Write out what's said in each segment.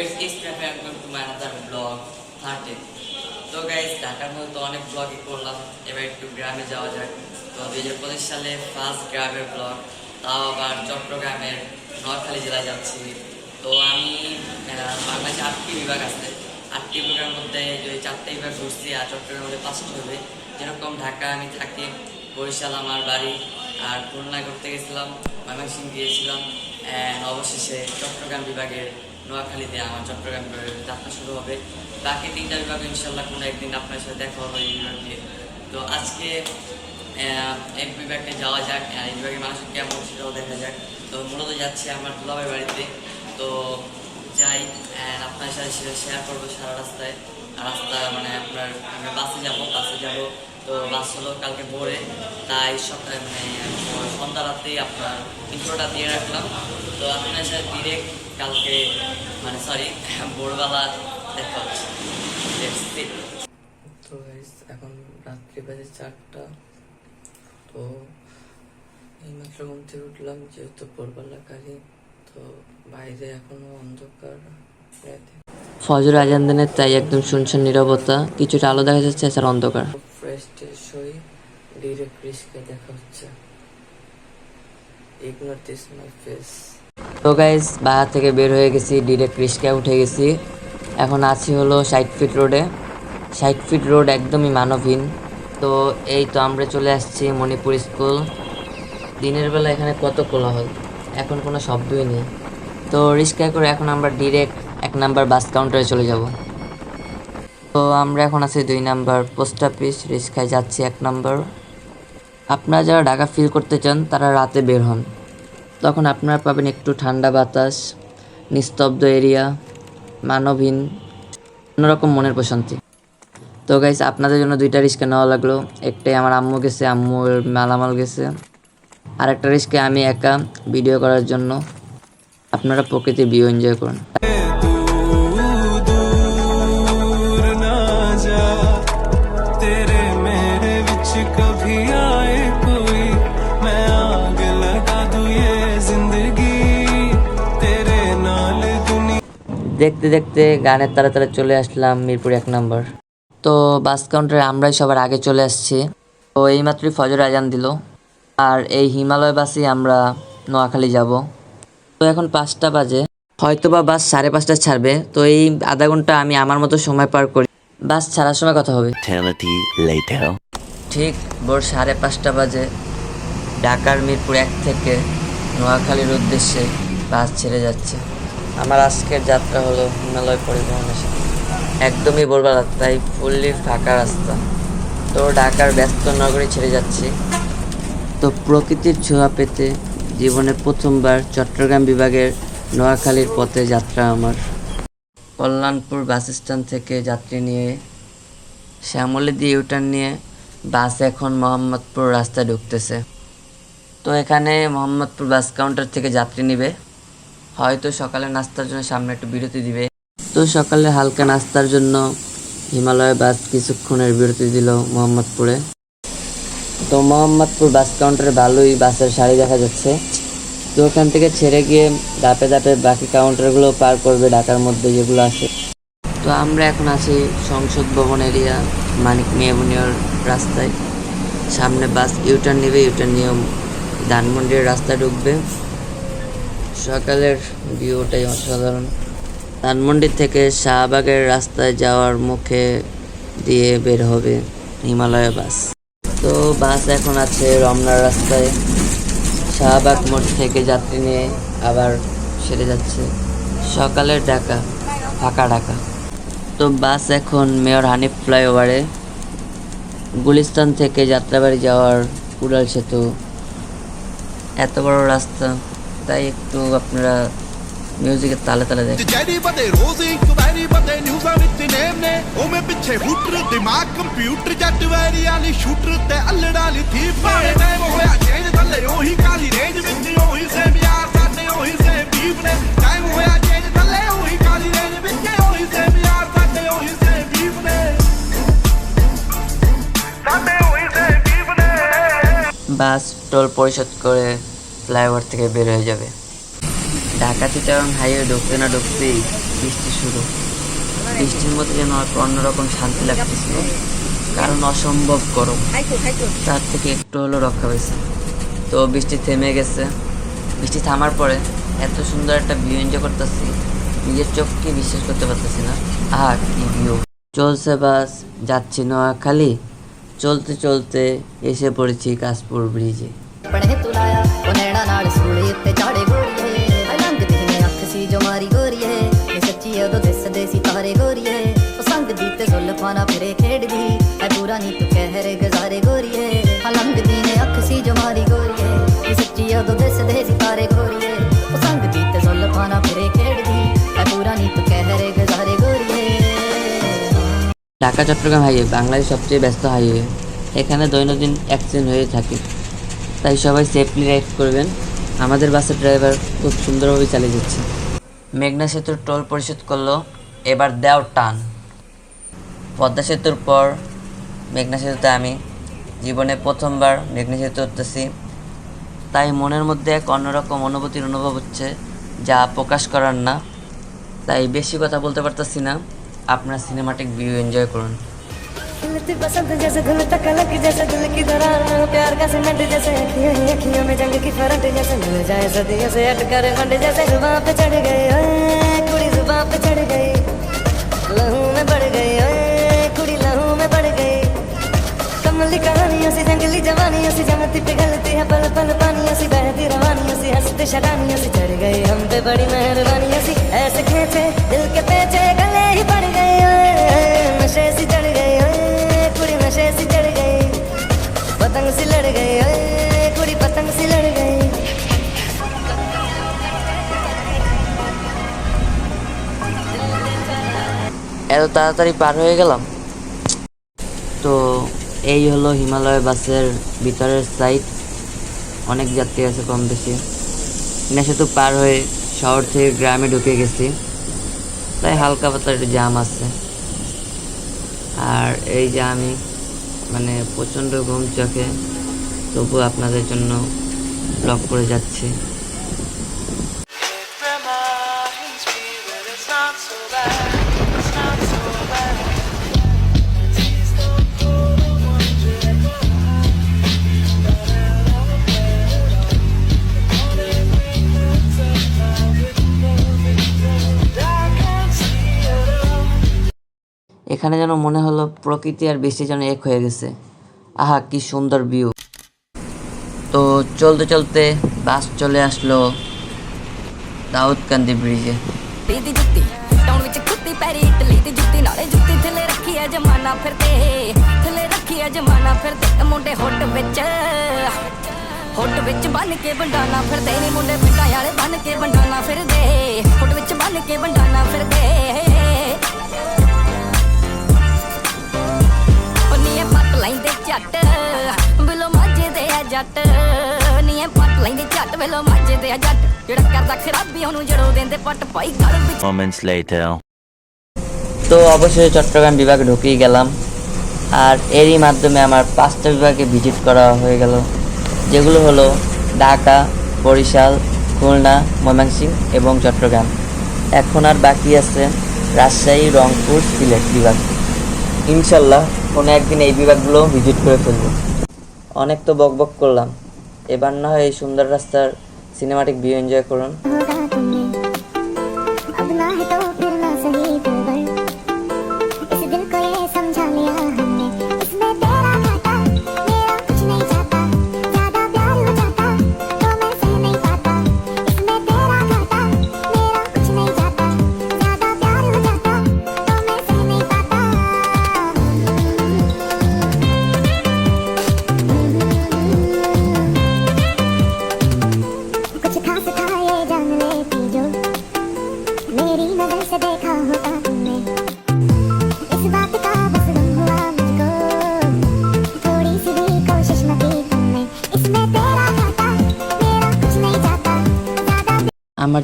is welcome to my another vlog 13 তো guys ঢাকার মধ্যে তো অনেক ব্লগই করলাম। এবার একটু গ্রামে যাওয়া যাক। তো দুই হাজার পঁচিশ সালে ফার্স্ট গ্রামের ব্লগ তাও আবার চট্টগ্রামের নোয়াখালী জেলায় যাচ্ছি। তো আমি বাংলাদেশে আটটি বিভাগ আছে। আটটি বিভাগের মধ্যে যদি চারটে বিভাগ ঘুরছি, আর চট্টগ্রামের মধ্যে পাঁচটি হবে, যেরকম ঢাকা আমি থাকি, বরিশাল আমার বাড়ি, আর খুলনা ঘুরতে গেছিলাম ময়মনসিং গিয়েছিলাম অবশেষে চট্টগ্রাম বিভাগের নোয়াখালীতে আমার চট্টগ্রাম যাত্রা শুরু হবে। বাকি তিনটা বিভাগ ইনশাল্লাহ কোনো একদিন আপনার সাথে দেখা হবে এই বিভাগ তো আজকে এক বিভাগে যাওয়া যাক এই বিভাগের মানুষ কেমন সেটাও দেখা যাক। তো মূলত যাচ্ছি আমার দুলাভাই বাড়িতে। তো যাই আপনার সাথে সেটা শেয়ার করব সারা রাস্তায়। রাস্তা মানে আপনার, আমি বাসে যাব বাসে যাব। তো বাস হলো কালকে ভোরে। তাই সকালে মানে সন্ধ্যা রাতেই আপনার ইন্ট্রোটা দিয়ে রাখলাম। তো আপনার সাথে ডিরেক্ট কালকে মানে সরি ভোরবেলা দেখা হচ্ছে। তো এখন রাত্রি বাজে চারটা। তো এইমাত্র ঘুম থেকে উঠলাম যেহেতু ভোরবেলা কালি তো বাইরে এখনও অন্ধকার। ফজর আজান দিনের তাই একদম শুনশান নীরবতা কিছুটা আলো দেখা যাচ্ছে এছাড়া অন্ধকার। ফ্রেশ ট্রেশ ডিরেক্ট রিস্কে দেখা হচ্ছে। ইগনোর দিস মাই ফেস তো গাইজ বাহার থেকে বের হয়ে গেছি ডিরেক্ট রিস্কায় উঠে গেছি। এখন আছি হলো ষাট ফিট রোডে ষাট ফিট রোড একদমই মানবহীন। তো এই তো আমরা চলে আসছি মণিপুর স্কুল। দিনের বেলা এখানে কত কোলাহল, এখন কোনো শব্দই নেই। তো রিস্কায় করে এখন আমরা ডিরেক্ট এক নাম্বার বাস কাউন্টারে চলে যাব। তো আমরা এখন আছি দুই নাম্বার পোস্ট অফিস রিস্কায় যাচ্ছি এক নাম্বার আপনারা যারা ঢাকা ফিল করতে চান, তারা রাতে বের হন। তখন আপনারা পাবেন একটু ঠান্ডা বাতাস, নিস্তব্ধ এরিয়া, মানবহীন, অন্যরকম মনের প্রশান্তি। তো গাইস আপনাদের জন্য দুইটা রিস্কে নেওয়া লাগল। একটাই আমার আম্মু গেছে, আম্মুর মালামাল গেছে। আর একটা রিস্কে আমি একা ভিডিও করার জন্য আপনারা প্রকৃতির ভিউ এনজয় করুন। দেখতে দেখতে গানের তারা তারা চলে আসলাম মিরপুর এক নম্বর। তো বাস কাউন্টারে আমরাই সবার আগে চলে আসছি। তো এইমাত্রই ফজর আজান দিল। আর এই হিমালয় বাসে আমরা নোয়াখালী যাব। তো এখন পাঁচটা বাজে। হয়তো বা বাস সাড়ে পাঁচটা ছাড়বে। তো এই আধা ঘণ্টা আমি আমার মতো সময় পার করি। বাস ছাড়ার সময় কথা হবে. ঠিক ভোর সাড়ে পাঁচটা বাজে। ঢাকার মিরপুর এক থেকে নোয়াখালীর উদ্দেশ্যে বাস ছেড়ে যাচ্ছে। আমার আজকের যাত্রা হলো হিমালয় পরিবহনের সাথে। একদমই ভোরবেলা তাই ফুললি ফাঁকা রাস্তা। তো ঢাকার ব্যস্ত নগরী ছেড়ে যাচ্ছি। তো প্রকৃতির ছোঁয়া পেতে জীবনে প্রথমবার চট্টগ্রাম বিভাগের নোয়াখালীর পথে যাত্রা আমার। কল্যাণপুর বাস স্ট্যান্ড থেকে যাত্রী নিয়ে শ্যামলী দিয়ে ইউটার্ন নিয়ে বাস এখন মোহাম্মদপুর রাস্তায় ঢুকতেছে। তো এখানে মোহাম্মদপুর বাস কাউন্টার থেকে যাত্রী নিবে। হয়তো সকালে নাস্তার জন্য সামনে একটু বিরতি দিবে। তো সকালে হালকা নাস্তার জন্য হিমালয় বাস কিছুক্ষণের বিরতি দিল মোহাম্মদপুরে। তো মোহাম্মদপুর বাস কাউন্টারে ভালোই বাসের সারি দেখা যাচ্ছে। তো ওখান থেকে ছেড়ে গিয়ে ধাপে ধাপে বাকি কাউন্টারগুলো পার করবে ঢাকার মধ্যে যেগুলো আছে। তো আমরা এখন আছি সংসদ ভবন এরিয়া, মানিক মেয়মনিয়র রাস্তায়। সামনে বাস ইউটার্ন নেবে ইউটার্ন নিয়ে ধানমন্ডির রাস্তা ঢুকবে। সকালের ভিউটাই অসাধারণ। ধানমন্ডি থেকে শাহবাগের রাস্তায় যাওয়ার মুখে দিয়ে বের হবে হিমালয় বাস। তো বাস এখন আছে রমনার রাস্তায়। শাহবাগ মোড় থেকে যাত্রী নিয়ে আবার সেরে যাচ্ছে। সকালের ঢাকা, ফাঁকা ঢাকা। তো বাস এখন মেয়র হানিফ ফ্লাইওভারে। গুলিস্তান থেকে যাত্রাবাড়ি যাওয়ার কুড়াল সেতু। এত বড় রাস্তা। তাই একটু আপনারা মিউজিকের তালে তালে দেখেন ਜਿਹੜੀ ਬਦੇ ਰੋਜ਼ ਇਨਕੁਆਇਰੀ ਬਦੇ ਨਿਊਜ਼ਾਂ ਵਿੱਚ ਨੇਮ ਨੇ ਉਵੇਂ ਪਿੱਛੇ ਹੂਟਰ ਦਿਮਾਗ ਕੰਪਿਊਟਰ ਜੱਟ ਵੈਰੀ ਵਾਲੀ ਸ਼ੂਟਰ ਤੇ ਅਲੜ ਵਾਲੀ ਥੀਪ ਭਾਵੇਂ ਟਾਈਮ ਹੋਇਆ ਚੇਂਜ ਥੱਲੇ ਉਹੀ ਕਾਲੀ ਰੇਂਜ ਵਿੱਚ ਉਹੀ ਸੇਮ ਯਾਰ ਸਾਡੇ ਉਹੀ ਸੇਮ ਬੀਫ ਨੇ ਟਾਈਮ ਹੋਇਆ ਚੇਂਜ ਥੱਲੇ ਉਹੀ ਕਾਲੀ ਰੇਂਜ ਵਿੱਚ ਉਹੀ ਸੇਮ ਯਾਰ ਸਾਡੇ ਉਹੀ ਸੇਮ ਬੀਫ ਨੇ ਸਾਡੇ ਉਹੀ ਸੇਮ ਬੀਫ ਨੇ বাস টোল পরিশোধ করে ফ্লাইওভার থেকে বের হয়ে যাবে। ঢাকা চিটাগাং হাইওয়ে ঢুকতে না ঢুকতেই বৃষ্টি শুরু। বৃষ্টির মধ্যে যেন অন্যরকম শান্তি লাগতেছিল। কারণ অসম্ভব গরম। তার থেকে একটু হলেও রক্ষা পেয়েছে তো বৃষ্টি থেমে গেছে। বৃষ্টি থামার পরে এত সুন্দর একটা ভিউ এনজয় করতেছি। নিজের চোখকে বিশ্বাস করতে পারতেছি না। আহা, কি ভিউ চলছে বাস, যাচ্ছি নোয়াখালী। চলতে চলতে এসে পড়েছি কাশপুর ব্রিজে ਉਹ ਨੈਣਾ ਨਾਲ ਸੂਲੇ ਉੱਤੇ ਚਾੜੇ ਗੋਰੀਏ ਹਾਏ ਲੰਘਦੀ ਨੇ ਅੱਖ ਸੀ ਜੋ ਮਾਰੀ ਗੋਰੀਏ ਇਹ ਸੱਚੀ ਉਦੋਂ ਦਿਸਦੇ ਸੀ ਤਾਰੇ ਗੋਰੀਏ ਉਹ ਸੰਗ ਦੀ ਤੇ ਜ਼ੁਲਫਾਂ ਨਾਲ ਫਿਰੇ ਖੇਡਦੀ ਐ ਪੂਰਾ ਨੀ ਤੂੰ ਕਹਿਰ ਗੁਜ਼ਾਰੇ ਗੋਰੀਏ ਹਾਂ ਲੰਘਦੀ ਨੇ ਅੱਖ ਸੀ ਜੋ ਮਾਰੀ ਗੋਰੀਏ ਇਹ ਸੱਚੀ ਉਦੋਂ ਦਿਸਦੇ ਸੀ ਤਾਰੇ ਗੋਰੀਏ ਉਹ ਸੰਗ ਦੀ ਤੇ ਜ਼ੁਲਫਾਂ ਨਾਲ ਫਿਰੇ ਖੇਡਦੀ ਐ ਪੂਰਾ ਨੀ ਤੂੰ ਕਹਿਰ ਗੁਜ਼ਾਰੇ ਗੋਰੀਏ ঢাকা চট্টগ্রাম হাইওয়ে বাংলাদেশের সবচেয়ে ব্যস্ত হাইওয়ে এখানে দৈনন্দিন অ্যাক্সিডেন্ট হয়ে থাকে তাই সবাই সেফলি রাইড করবেন। আমাদের বাসের ড্রাইভার খুব সুন্দরভাবে চালিয়ে যাচ্ছে। মেঘনা সেতুর টোল পরিশোধ করল, এবার দেও টান। পদ্মা সেতুর পর মেঘনা সেতুতে আমি। জীবনে প্রথমবার মেঘনা সেতু উঠতেছি। তাই মনের মধ্যে এক অন্যরকম অনুভূতির অনুভব হচ্ছে, যা প্রকাশ করার না। তাই বেশি কথা বলতে পারতেছি না। আপনারা সিনেমাটিক ভিউ এনজয় করুন। खिलती बसंत जैसे धुल तक लग जैसे दिल की दरार। में प्यार का सीमेंट जैसे अखियों ही अखियों में जंग की फरट जैसे मिल जाए सदियों से हट कर फंड जैसे जुबां पे चढ़ गए। कुड़ी जुबां पे चढ़ गई। लहू में बढ़ गई कुड़ी लहू में बढ़ गई। कमली कहानियों से, जंगली जवानियों से, जमती पिघलती তাড়াতাড়ি পার হয়ে গেলাম। তো এই হলো হিমালয় বাসের ভিতরের সাইড অনেক যাত্রী আছে কম বেশি সেতু পার হয়ে শহর থেকে গ্রামে ঢুকে গেছি। তাই হালকা পাতলা একটু জাম আছে। আর এই যে আমি মানে প্রচণ্ড ঘুম চোখে তবু আপনাদের জন্য ব্লগ করে যাচ্ছি। এখানে যেন মনে হলো প্রকৃতি আর বৃষ্টি যেন এক হয়ে গেছে আহা কি সুন্দর ভিউ তো চলতে চলতে বাস চলে আসলো দাউদকান্দি ব্রিজে ਦੀ ਜੁੱਤੀ ਟਾਉਣ ਵਿੱਚ ਕੁੱਤੀ ਪੈਰੀ ਇਟਲੀ ਦੀ ਜੁੱਤੀ ਨਾਲੇ ਜੁੱਤੀ ਥੱਲੇ ਰੱਖੀ ਐ ਜਮਾਨਾ ਫਿਰਦੇ ਥੱਲੇ ਰੱਖੀ ਐ ਜਮਾਨਾ ਫਿਰਦੇ ਮੁੰਡੇ ਹੁੱਟ ਵਿੱਚ ਹੁੱਟ ਵਿੱਚ ਬੰਨ ਕੇ ਬੰਡਾਨਾ ਫਿਰਦੇ ਨੀ ਮੁੰਡੇ ਪਿੰਡਾਂ ਵਾਲੇ ਬੰਨ ਕੇ ਬੰਡਾਨਾ ਫਿਰਦੇ ਹੁੱਟ ਵਿੱਚ ਬੰਨ ਕੇ ਬੰਡਾਨਾ ਫਿਰਦੇ ਲੈਂਦੇ ਝੱਟ ਬਿਲੋ ਮਾਝੇ ਦੇ ਆ ਜੱਟ ਨੀਏ ਪੱਟ ਲੈਂਦੇ ਝੱਟ ਬਿਲੋ ਮਾਝੇ ਦੇ ਆ ਜੱਟ ਜਿਹੜਾ ਕਰਦਾ ਖਰਾਬੀ ਉਹਨੂੰ ਜੜੋ ਦਿੰਦੇ ਪੱਟ ਪਾਈ ਗਲ ਵਿੱਚ moments later. তো অবশেষে চট্টগ্রাম বিভাগে ঢুকেই গেলাম আর এরই মাধ্যমে আমার পাঁচটা বিভাগে ভিজিট করা হয়ে গেল যেগুলো হলো ঢাকা বরিশাল খুলনা ময়মনসিংহ এবং চট্টগ্রাম এখন আর বাকি আছে রাজশাহী রংপুর সিলেট বিভাগ ইনশাল্লাহ কোনো একদিন এই বিভাগগুলো ভিজিট করে ফেলব। অনেক তো বক বক করলাম। এবার না হয় এই সুন্দর রাস্তার সিনেমাটিক ভিউ এনজয় করুন।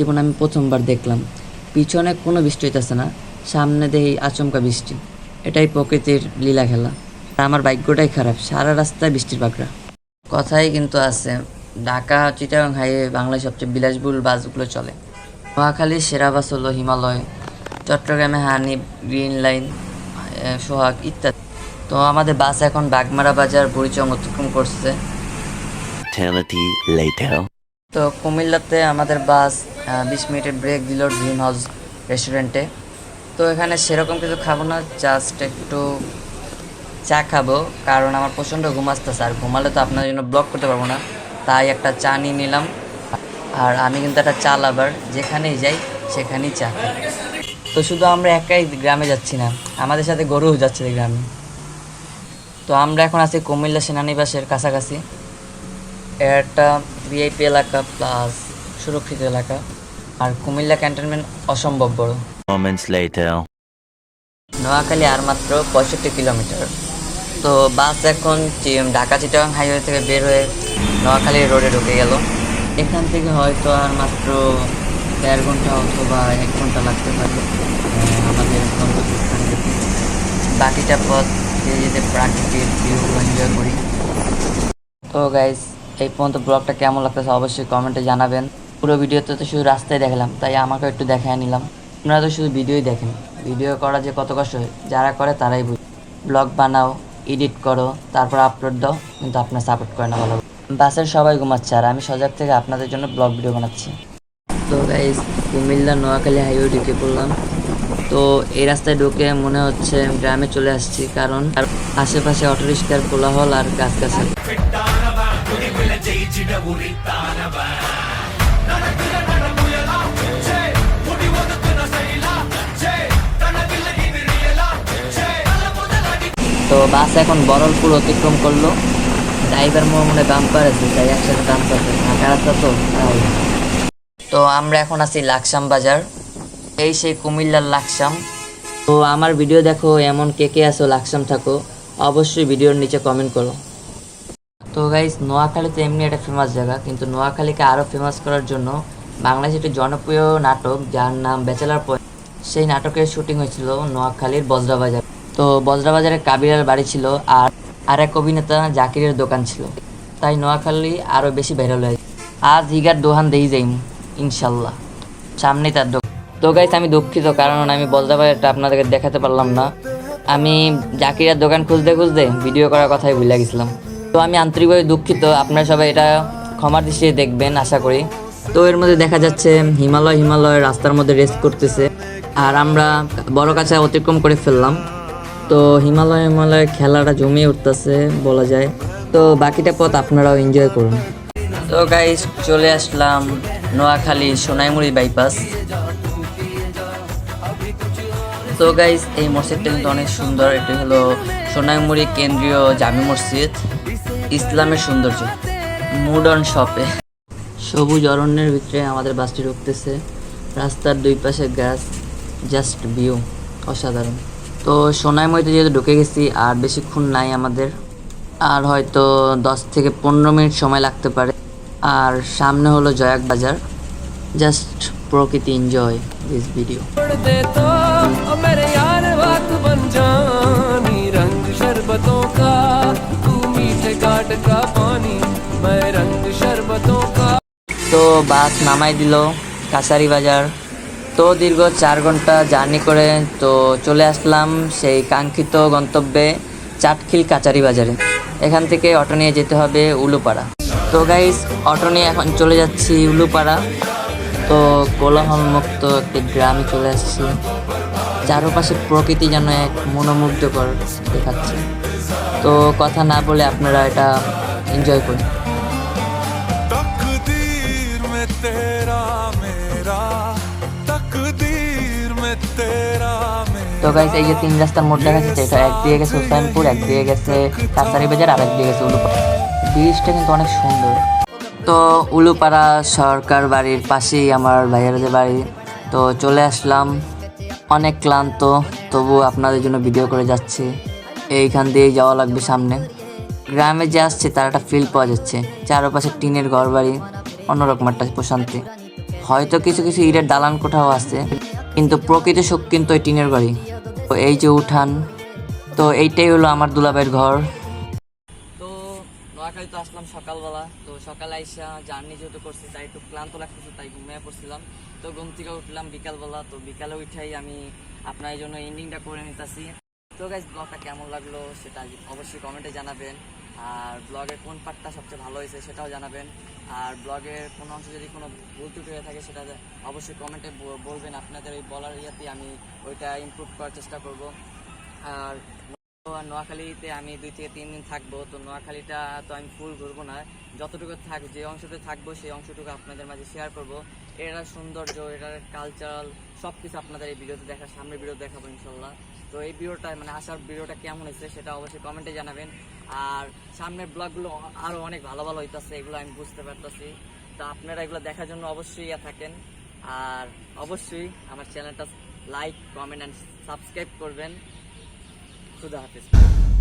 জীবনে আমি প্রথমবার দেখলাম। পিছনে কোনো বৃষ্টি হইতেছে না, সামনে দেখি আচমকা বৃষ্টি। এটাই প্রকৃতির লীলা খেলা। আমার ভাগ্যটাই খারাপ, সারা রাস্তায় বৃষ্টির পাকড়া। কথাই কিন্তু আছে, ঢাকা, চিটাগাং হাইওয়ে বাংলায় সবচেয়ে বিলাসবহুল বাসগুলো চলে। নোয়াখালীর সেরা বাস হলো হিমালয়, চট্টগ্রামে হানি গ্রিন লাইন সোহাগ ইত্যাদি। তো আমাদের বাস এখন বাগমারা বাজার, বুড়িচং অতিক্রম করছে. তো কুমিল্লাতে আমাদের বাস বিশ মিনিটের ব্রেক দিল ড্রিম হাউস রেস্টুরেন্টে তো এখানে সেরকম কিছু খাব না জাস্ট একটু চা খাব, কারণ আমার প্রচণ্ড ঘুম আসতেছে। আর ঘুমালে তো আপনার জন্য ব্লক করতে পারব না, তাই একটা চা নিয়ে নিলাম। আর আমি কিন্তু একটা চা লাভার যেখানেই যাই সেখানেই চা। তো শুধু আমরা একাই গ্রামে যাচ্ছি না, আমাদের সাথে গরুও যাচ্ছে গ্রামে। তো আমরা এখন আছি কুমিল্লা সেনানিবাসের কাছাকাছি। একটা ভিআইপি এলাকা প্লাস সুরক্ষিত এলাকা। আর কুমিল্লা ক্যান্টনমেন্ট অসম্ভব বড়। নোয়াখালী আর মাত্র পঁয়ষট্টি কিলোমিটার। তো বাস এখন ঢাকা চিটাগাং হাইওয়ে থেকে বের হয়ে নোয়াখালী রোডে ঢুকে গেল। এখান থেকে হয়তো আর মাত্র দেড় ঘণ্টা অথবা এক ঘণ্টা লাগতে পারে। আমাদের গন্তব্যস্থানে। যেতে। বাকিটা পথ ধীরে ধীরে প্রাকৃতিক ভিউ এনজয় করি। তো গাইস এই পর্যন্ত ব্লগটা কেমন লাগতেছে অবশ্যই কমেন্টে জানাবেন। পুরো ভিডিওতে তো শুধু রাস্তায় দেখলাম, তাই আমাকে একটু দেখায় নিলাম। আপনারা তো শুধু ভিডিওই দেখেন, ভিডিও করা যে কত কষ্ট হয়, যারা করে তারাই বুঝে। ব্লগ বানাও, এডিট করো, তারপর আপলোড দাও, কিন্তু আপনার সাপোর্ট করে না ভালো বাসের সবাই ঘুমাচ্ছে আর আমি সজাগ থেকে আপনাদের জন্য ব্লগ ভিডিও বানাচ্ছি। তো গাইস কুমিল্লা নোয়াখালী হাইওয়ে ঢুকে পড়লাম। তো এই রাস্তায় ঢুকে মনে হচ্ছে গ্রামে চলে আসছি, কারণ আশেপাশে অটোরিক্সার কোলাহল আর গাছগাছালি তো বাস এখন বরলপুর অতিক্রম করল। ড্রাইভার মনে বাম্পার আছে, তাই একসাথে বাম্পার ফাঁকা রাস্তা তো তো আমরা এখন আছি লাকসাম বাজার। এই সেই কুমিল্লার লাকসাম। তো আমার ভিডিও দেখো, এমন কে কে আছো লাকসাম থাকো, অবশ্যই ভিডিওর নিচে কমেন্ট করো। তো গাইজ নোয়াখালী তো এমনি একটা ফেমাস জায়গা, কিন্তু নোয়াখালীকে আরও ফেমাস করার জন্য বাংলাদেশে একটি জনপ্রিয় নাটক, যার নাম ব্যাচেলার পয়েন্ট সেই নাটকের শুটিং হয়েছিল নোয়াখালীর বজরাবাজার তো বজরাবাজারে কাবিরের বাড়ি ছিল আর আর এক অভিনেতা জাকিরের দোকান ছিল। তাই নোয়াখালী আরও বেশি ভাইরাল হয়েছে। আজ হিগার দোহান দেই যাই ইনশাল্লাহ। সামনেই তার দোকান। তো গাইস আমি দুঃখিত, কারণ আমি বজরাবাজারটা আপনাদেরকে দেখাতে পারলাম না। আমি জাকিরার দোকান খুঁজতে খুঁজতে ভিডিও করার কথাই ভুলে গেছিলাম। তো আমি আন্তরিকভাবে দুঃখিত। আপনারা সবাই এটা ক্ষমার দৃষ্টিতে দেখবেন, আশা করি। তো এর মধ্যে দেখা যাচ্ছে, হিমালয় হিমালয় রাস্তার মধ্যে রেস্ট করতেছে। আর আমরা বড় কাছে অতিক্রম করে ফেললাম। তো হিমালয় হিমালয় খেলাটা জমিয়ে উঠতেছে, বলা যায়। তো বাকিটা পথ আপনারাও এনজয় করুন। তো গাইস চলে আসলাম নোয়াখালী সোনাইমুড়ি বাইপাস তো গাইস এই মসজিদটা কিন্তু অনেক সুন্দর। এটি হলো সোনাইমুড়ি কেন্দ্রীয় জামি মসজিদ। ইসলামের সৌন্দর্য মডার্ন শপে সবুজ অরণ্যের ভিতরে আমাদের বাসটি ঢুকতেছে রাস্তার দুই পাশে গাছ জাস্ট ভিউ অসাধারণ তো সোনাইমুড়িতে যেহেতু ঢুকে গেছি আর বেশিক্ষণ নাই আমাদের আর হয়তো দশ থেকে পনেরো মিনিট সময় লাগতে পারে আর সামনে হলো জয়াক বাজার জাস্ট প্রকৃতি এনজয় দিস ভিডিও दे तो ओ मेरे यार बात बन जानी रंग शरबतों का तू मीठे घाट का पानी मैं रंग शरबतों का তো বাস নামাই দিল কাছারি বাজার তো দীর্ঘ চার ঘন্টা জার্নি করে তো চলে আসলাম সেই কাঙ্ক্ষিত গন্তব্যে চাটখিল কাচারি বাজারে এখান থেকে অটো নিয়ে যেতে হবে উলুপাড়া তো গাইস অটো নিয়ে এখন চলে যাচ্ছি উলুপাড়া তো কোলাহল মুক্ত একটি গ্রামে চলে আসছি চারপাশে প্রকৃতি যেন এক মনোমুগ্ধকর দেখাচ্ছে তো কথা না বলে আপনারা এটা এনজয় করুন। তো গাইছে এই যে তিন রাস্তার মোড় দেখা যাচ্ছে এটা এক দিয়ে গেছে হুসাইনপুর এক দিয়ে গেছে কাছারি বাজার আর এক দিয়ে গেছে ব্রিজটা কিন্তু অনেক সুন্দর। তো উলুপাড়া সরকার বাড়ির পাশেই আমার ভাইয়ের যে বাড়ি। তো চলে আসলাম। অনেক ক্লান্ত তবু আপনাদের জন্য ভিডিও করে যাচ্ছি। এইখান দিয়েই যাওয়া লাগবে সামনে। গ্রামে যে আসছে, তার একটা ফিল পাওয়া যাচ্ছে। চারপাশে টিনের ঘর বাড়ি অন্যরকম একটা প্রশান্তি। হয়তো কিছু কিছু ইটের দালান কোঠাও আছে, কিন্তু প্রকৃত সুখ কিন্তু ওই টিনের বাড়ি তো এই যে উঠান, তো এইটাই হলো আমার দুলাভাইয়ের ঘর। তো নোয়াখালী তো আসলাম সকালবেলা। তো সকালে আইসা জার্নি যেহেতু করছি, তাই একটু ক্লান্ত লাগতেছে, তাই ঘুমিয়ে পড়ছিলাম। তো ঘুম থেকে উঠলাম বিকালবেলা। তো বিকালে উঠাই আমি আপনার জন্য এন্ডিংটা করে নিতেছি। তো গাইজ ব্লগটা কেমন লাগল সেটা অবশ্যই কমেন্টে জানাবেন। আর ব্লগের কোন পার্টটা সবচেয়ে ভালো হয়েছে সেটাও জানাবেন। আর ব্লগের কোনো অংশ যদি কোনো ভুল ত্রুটি হয়ে থাকে সেটা অবশ্যই কমেন্টে বলবেন। আপনাদের ওই বলার ইয়াতে আমি ওইটা ইমপ্রুভ করার চেষ্টা করব। আর আর নোয়াখালীতে আমি দুই থেকে তিন দিন থাকব। তো নোয়াখালীটা তো আমি ফুল ঘুরবো না। যতটুকু থাক, যে অংশতে থাকব, সেই অংশটুকু আপনাদের মাঝে শেয়ার করব। এটার সৌন্দর্য এটার কালচারাল সব কিছু আপনাদের এই ভিডিওতে দেখার সামনে ভিডিও দেখাবো ইনশাল্লাহ তো এই ভিডিওটা মানে আসার ভিডিওটা কেমন হয়েছে, সেটা অবশ্যই কমেন্টে জানাবেন। আর সামনের ব্লগগুলো আরও অনেক ভালো ভালো হইতেছে, এগুলো আমি বুঝতে পারতেছি। তো আপনারা এগুলো দেখার জন্য অবশ্যই ইয়া থাকেন। আর অবশ্যই আমার চ্যানেলটা লাইক কমেন্ট অ্যান্ড সাবস্ক্রাইব করবেন। খুদা হাফিজ